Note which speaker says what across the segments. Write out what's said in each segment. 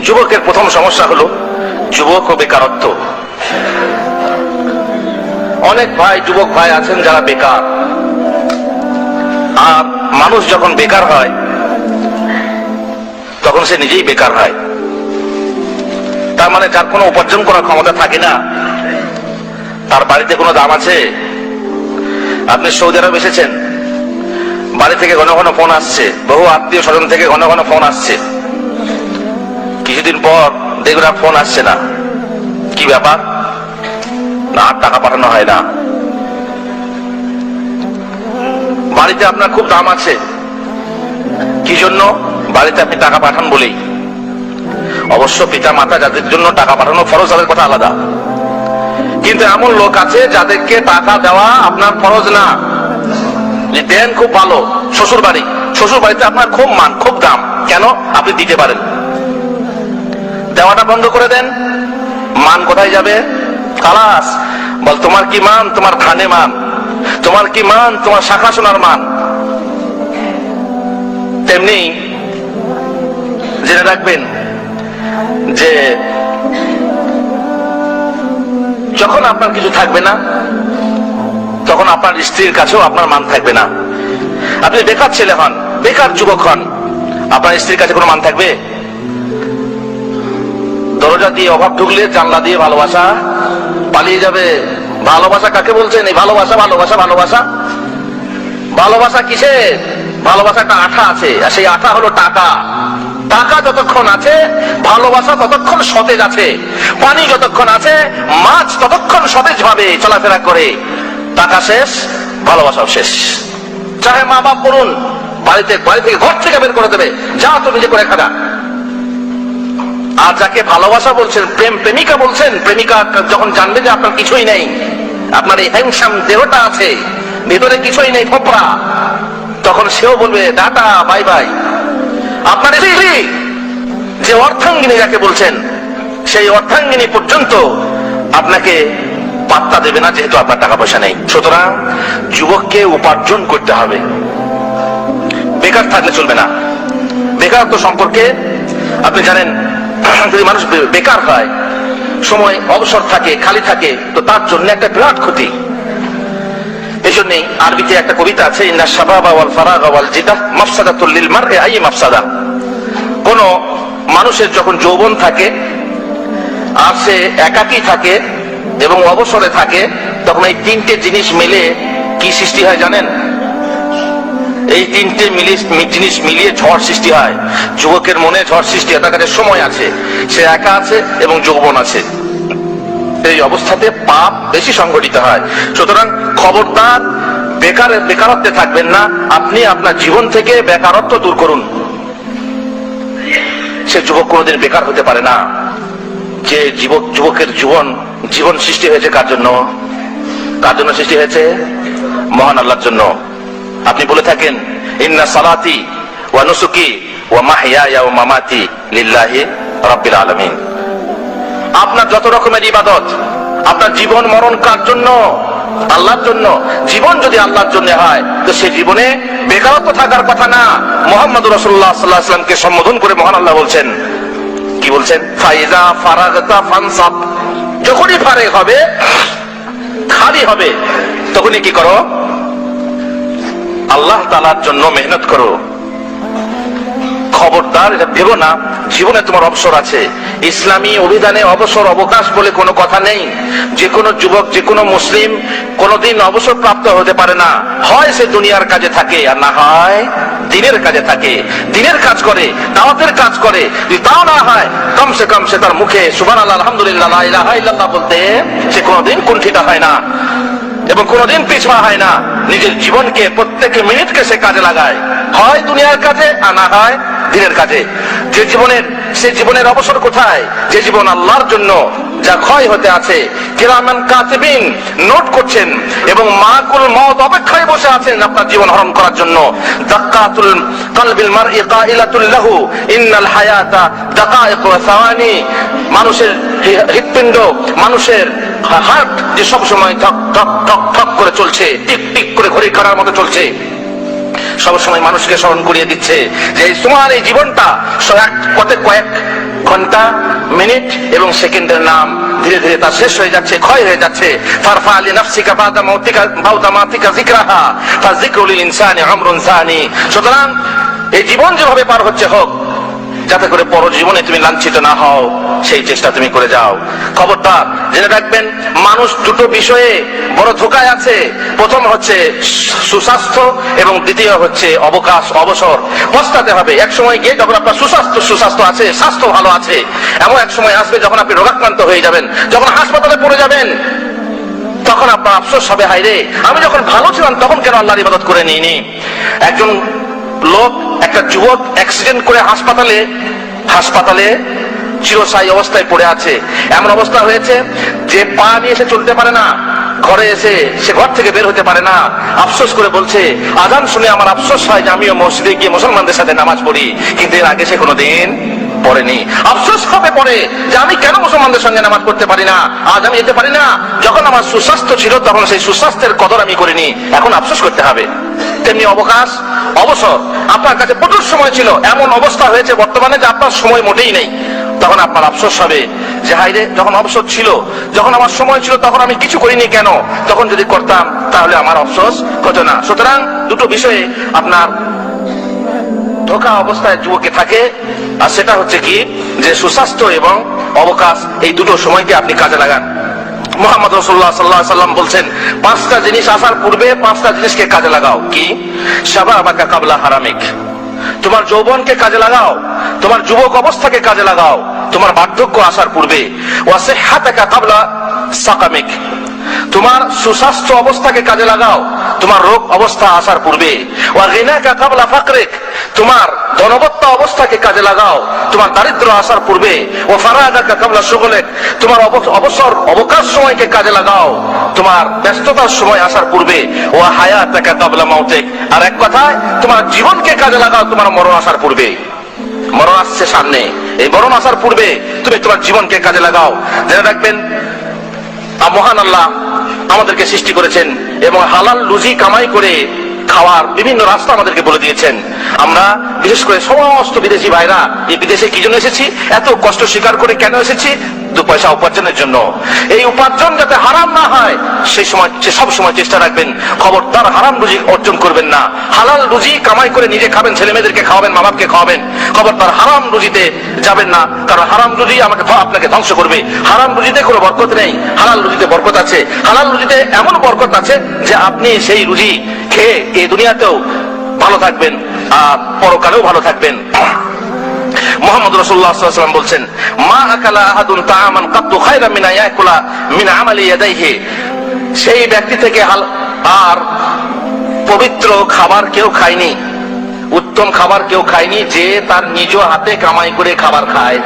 Speaker 1: যুবকের প্রথম সমস্যা হলো, যুবক ও বেকারত্ব। অনেক ভাই, যুবক ভাই আছেন যারা বেকার। আর মানুষ যখন বেকার হয়, তখন সে নিজেই বেকার হয়। তার মানে যার কোনো উপার্জন করার ক্ষমতা থাকে না, তার বাড়িতে কোনো দাম আছে? আপনি সৌদি আরব এসেছেন, বাড়ি থেকে ঘন ঘন ফোন আসছে, বহু আত্মীয় স্বজন থেকে ঘন ঘন ফোন আসছে। কিছুদিন পর দেখবেন ফোন আসছে না। কি ব্যাপার? না, আর টাকা পাঠানো হয় না। বাড়িতে আপনার খুব দাম আছে। কি জন্য? বাড়িতে আপনি টাকা পাঠান বলেই। অবশ্য পিতা মাতা যাদের জন্য টাকা পাঠানো, ফরজ তাদের কথা আলাদা। কিন্তু এমন লোক আছে যাদেরকে টাকা দেওয়া আপনার ফরজ না। দেন খুব ভালো শ্বশুর বাড়ি শ্বশুর বাড়িতে আপনার খুব মান, খুব দাম। কেন? আপনি দিতে পারেন। দেওয়াটা বন্ধ করে দেন। মান কোথায় যাবে? খালাস। বল, তোমার কি মান? তোমার ধানে মান। তোমার কি মান? তোমার শাখা সোনার মান। তেমনি জেনে রাখবেন যে যখন আপনার কিছু থাকবে না, তখন আপনার স্ত্রীর কাছেও আপনার মান থাকবে না। আপনি বেকার ছেলে হন, বেকার যুবক হন, আপনার স্ত্রীর কাছে কোনো মান থাকবে? দরজা দিয়ে অভাব ঢুকলে জানলা দিয়ে ভালোবাসা পালিয়ে যাবে। ভালোবাসা কাকে বলছেন? এই ভালোবাসা ভালোবাসা ভালোবাসা। ভালোবাসা কিসের ভালোবাসা একটা আঠা আছে, আর সেই আঠা হলো টাকা। টাকা যতক্ষণ আছে, ভালোবাসা ততক্ষণ সতেজ আছে। পানি যতক্ষণ আছে, মাছ ততক্ষণ সতেজ ভাবে চলাফেরা করে। টাকা শেষ, ভালোবাসাও শেষ। চাহে মা বাপ বলুন, বাড়িতে, বাড়ি থেকে ঘর থেকে বের করে দেবে। যা তো নিজে করে খাটা আর যাকে ভালোবাসা বলছেন, প্রেম প্রেমিকা বলছেন, প্রেমিকা যখন জানবে যে আপনার কিছুই নেই, আপনার এই হ্যাংসাম দেহটা আছে, ভেতরে কিছুই নেই, ফোপড়া, তখন সেও বলবে ডাটা বাই বাই। আপনার যে অর্থাঙ্গিনী যাকে বলছেন, সেই অর্থাঙ্গিনী পর্যন্ত আপনাকে পাত্তা দেবে না, যেহেতু আপনার টাকা পয়সা নেই। সুতরাং যুবককে উপার্জন করতে হবে। বেকার থাকলে চলবে না। বেকারত্ব সম্পর্কে আপনি জানেন যদি মানুষ বেকার হয়, সময় অবসর থাকে, খালি থাকে, তো তার জন্য একটা বিরাট ক্ষতি। এই জন্যই আরবিতে একটা কবিতা আছে ওয়াল ওয়াল আই কোন মানুষের যখন যৌবন থাকে, আর সে একাকী থাকে এবং অবসরে থাকে, তখন এই তিনটে জিনিস মিলে কি সৃষ্টি হয় জানেন? এই তিনটে মিলিয়ে জিনিস মিলিয়ে ঝড় সৃষ্টি হয়। যুবকের মনে ঝড় সৃষ্টি হয়, তার কাছে সময় আছে। সে একা আছে এবং যৌবন আছে। এই অবস্থাতে পাপ বেশি সংঘটিত হয়। সুতরাং খবরদার, বেকার, বেকারত্বে থাকবেন না। আপনি আপনার জীবন থেকে বেকারত্ব দূর করুন। সে যুবক কোনোদিন বেকার হতে পারে না। যে যুবক, যুবকের জীবন জীবন সৃষ্টি হয়েছে কার জন্য? কার জন্য সৃষ্টি হয়েছে? মহান আল্লাহর জন্য। আপনি বলে থাকেন, ইন্না সালাতি ওয়া নুসুকি ওয়া মাহইয়ায়া ওয়া মামাতি লিল্লাহি রাব্বিল আলামিন। আপনার যত রকমের ইবাদত, আপনার জীবন মরণ কার জন্য? আল্লাহর জন্য। জীবন যদি আল্লাহর জন্য হয়, তো সে জীবনে বেকারত্ব থাকার কথা না। মোহাম্মদ রসুল্লাহ সাল্লাহ আসলামকে সম্বোধন করে মহান আল্লাহ বলছেন, কি বলছেন? ফাইজা ফারাগতা ফানসাব যখনই ফারেক হবে, খালি হবে, তখনই কি করো? আল্লাহ তালার জন্য মেহনত করো। খবরদার, এটা না, জীবনে তোমার অবসর আছে। ইসলামী অভিধানে অবসর অবকাশ বলে কোনো কথা নেই। যে কোনো যুবক যে কোনো মুসলিম কোনোদিন অবসর প্রাপ্ত হতে পারে না। হয় সে দুনিয়ার কাজে থাকে, আর না হয় দিনের কাজে থাকে। দিনের কাজ করে, দাওয়াতের কাজ করে। যদি তাও না হয়, কমসে কম সে তার মুখে সুবান আল্লাহ আলহামদুলিল্লাহ বলতে সে কোনোদিন কুণ্ঠিত হয় না। এবং কোনোদিন পিছপা হয় না। নিজের জীবনকে প্রত্যেক মিনিটকে সে কাজে লাগায়। হয় দুনিয়ার কাজে, আর না হয় দিনের কাজে। যে জীবনের, সে জীবনের অবসর কোথায়? যে জীবন আল্লাহর জন্য, যা ক্ষয় হতে আছে। কিরামান কাতিবিন নোট করছেন, এবং মাকুল মত অপেক্ষায় বসে আছেন আপনার জীবন হরণ করার জন্য। দাক্কাতুল কলবিল মারই কাইলাতুল লাহু, ইন্নাল হায়াতা দাকাইক ওয়া সাওয়ানি। মানুষের হৃৎপিণ্ড, মানুষের হার্ট যে সব সময় ঠক ঠক ঠক ঠক করে চলছে, টিক টিক করে ঘড়ি কাটার মতো চলছে। সবসময় মানুষকে স্মরণ করিয়ে দিচ্ছে যে তোমার এই জীবনটা কত কয়েক ঘণ্টা, মিনিট এবং সেকেন্ডের নাম ধীরে ধীরে তা শেষ হয়ে যাচ্ছে, ক্ষয় হয়ে যাচ্ছে। ফারফা আলী নাফসিকা বাদা মাউতিকা, বাউদা মাতিকা জিকরুল ইনসানি আমরুন সানি। সুতরাং এই জীবন যেভাবে পার হচ্ছে হোক যাতে করে পরজীবনে তুমি লাঞ্ছিত না হও, সেই চেষ্টা তুমি করে যাও। খবরদার, জেনে রাখবেন, মানুষ দুটো বিষয়ে বড় ধোকায় আছে। প্রথম হচ্ছে সুস্বাস্থ্য এবং দ্বিতীয় হচ্ছে অবকাশ, অবসর। পস্তাতে হবে। এক সময় গিয়ে যখন আপনার সুস্বাস্থ্য সুস্বাস্থ্য আছে, স্বাস্থ্য ভালো আছে, এমন এক সময় আসবে যখন আপনি রোগাক্রান্ত হয়ে যাবেন, যখন হাসপাতালে পড়ে যাবেন, তখন আপনার আফসোস হবে হাইরে আমি যখন ভালো ছিলাম, তখন কেন আল্লাহর ইবাদত করে নিইনি? একজন লোক একটা যুবক অ্যাক্সিডেন্ট করে হাসপাতালে হাসপাতালে চিরসাই অবস্থায় পড়ে আছে। এমন অবস্থা হয়েছে যে পা নিয়ে এসে চলতে পারে না, ঘরে এসে সে ঘর থেকে বের হতে পারে না। আফসোস করে বলছে, আজান শুনে আমার আফসোস হয় যে আমিও মসজিদে গিয়ে মুসলমানদের সাথে নামাজ পড়ি। কিন্তু এর আগে সে কোনোদিন পড়েনি। আফসোস হবে পরে যে আমি কেন মুসলমানদের সঙ্গে নামাজ পড়তে পারি না? আজ আমি যেতে পারি না। যখন আমার সুস্বাস্থ্য ছিল, তখন সেই সুস্বাস্থ্যের কদর আমি করিনি। এখন আফসোস করতে হবে। তেমনি অবকাশ, অবসর। আপনার কাছে প্রচুর সময় ছিল, এমন অবস্থা হয়েছে বর্তমানে যে আপনার সময় মোটেই নেই। তখন আপনার আফসোস হবে যে হাইরে যখন অবসর ছিল, যখন আমার সময় ছিল, তখন আমি কিছু করিনি কেন? তখন যদি করতাম, তাহলে আমার আফসোস হতো না। সুতরাং দুটো বিষয়ে আপনার ধোকা অবস্থায় যুবকে থাকে, আর সেটা হচ্ছে কি যে, সুস্বাস্থ্য এবং অবকাশ, এই দুটো সময়কে আপনি কাজে লাগান। মোহাম্মদ রসুল্লাহ সাল্লাহ সাল্লাম বলছেন, পাঁচটা জিনিস আসার পূর্বে পাঁচটা জিনিসকে কাজে লাগাও। কি? সাবা আবাকা কাবলা হারামিক। তোমার যৌবনকে কাজে লাগাও, তোমার যুবক অবস্থাকে কাজে লাগাও, তোমার বার্ধক্য আসার পূর্বে। ওয়াসে হাতাকা কাবলা সাকামিক। তোমার সুস্বাস্থ্য অবস্থাকে কাজে লাগাও। তোমার রোগ অবস্থা আসার পূর্বে। তোমার ধনবত্তা অবস্থাকে কাজে লাগাও। তোমার দারিদ্র আসার পূর্বে। ও ফারাগাকা কাবলা সুগলেক তোমার অবসর, অবকাশ সময়কে কাজে লাগাও। তোমার ব্যস্ততার সময় আসার পূর্বে। ও হায়াতাকা কাবলা মাউতেক। আর এক কথায়, তোমার জীবনকে কাজে লাগাও তোমার মরণ আসার পূর্বে। মরণ আসছে সামনে। এই মরণ আসার পূর্বে তুমি তোমার জীবনকে কাজে লাগাও। জেনে রাখবেন মহান আল্লাহ আমাদেরকে সৃষ্টি করেছেন এবং হালাল লুজি কামাই করে খাওয়ার বিভিন্ন রাস্তা আমাদেরকে বলে দিয়েছেন। আমরা বিশেষ করে সমস্ত বিদেশি ভাইরা, এই বিদেশে কি জন্য এসেছি? এত কষ্ট স্বীকার করে কেন এসেছি? দু পয়সা উপার্জনের জন্য। এই উপার্জন যাতে হারাম না হয়, সেই সময় সব সময় চেষ্টা রাখবেন, খবরদার হারাম রুজি অর্জন করবেন না। হালাল রুজি কামাই করে নিজে খাবেন, ছেলে মেয়েদেরকে খাওয়াবেন মা বাপকে খাওয়াবেন। খবরদার হারাম রুজিতে যাবেন না, কারণ হারাম রুজি আমাকে আপনাকে ধ্বংস করবে। হারাম রুজিতে কোনো বরকত নেই, হালাল রুজিতে বরকত আছে। হালাল রুজিতে এমন বরকত আছে যে আপনি সেই রুজি খেয়ে এই দুনিয়াতেও ভালো থাকবেন, আর পরকালেও ভালো থাকবেন। মোহাম্মদ রসুল্লাহ সাল্লাম বলছেন, মা আকালা আহাদুন তাআমান কাত্তু খায়রা মিন ইয়াকুলা মিন আমালি ইয়াদাইহি। সেই ব্যক্তি থেকে আর পবিত্র খাবার কেউ খায়নি, উত্তম খাবার কেউ খায়নি যে তার নিজ হাতে কামাই করে খাবার খায়।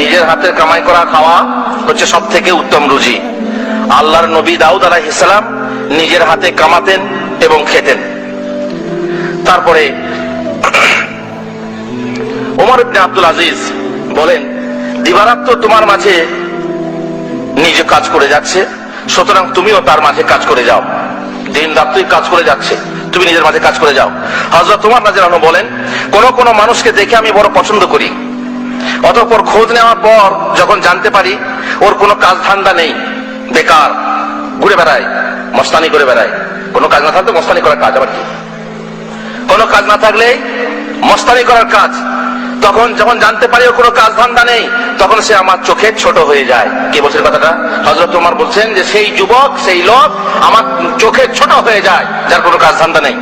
Speaker 1: নিজের হাতে কামাই করা খাওয়া হচ্ছে সব থেকে উত্তম রুজি। আল্লাহর নবী দাউদ আলাইহিসসালাম নিজের হাতে কামাতেন এবং খেতেন। তারপরে ওমর ইবনে আব্দুল আজিজ বলেন, দিবারাত্র তোমার মাঝে নিজে কাজ করে যাচ্ছে, সুতরাং তুমিও তার মাঝে কাজ করে যাও। দিন রাত্রি কাজ করে যাচ্ছে, তুমি নিজের মাঝে কাজ করে যাও। হজরত তোমার নাজের বলেন, কোন কোন মানুষকে দেখে আমি বড় পছন্দ করি। অতঃপর খোঁজ নেওয়ার পর যখন জানতে পারি, ওর কোনো কাজ ধান্দা নেই, বেকার, ঘুরে বেড়ায়, মস্তানি করে বেড়ায়। কোনো কাজ না থাকলে মস্তানি করার কাজ আবার কি? কোনো কাজ না থাকলে মস্তানি করার কাজ তখন যখন জানতে পারি ওর কোনো কাজ ধান্দা নেই, তখন সে আমার চোখে ছোট হয়ে যায়। কে বলছেন কথাটা? হজরত তোমার বলছেন যে, সেই যুবক, সেই লোক আমার চোখে ছোট হয়ে যায়, যার কোনো কাজ ধান্দা নেই।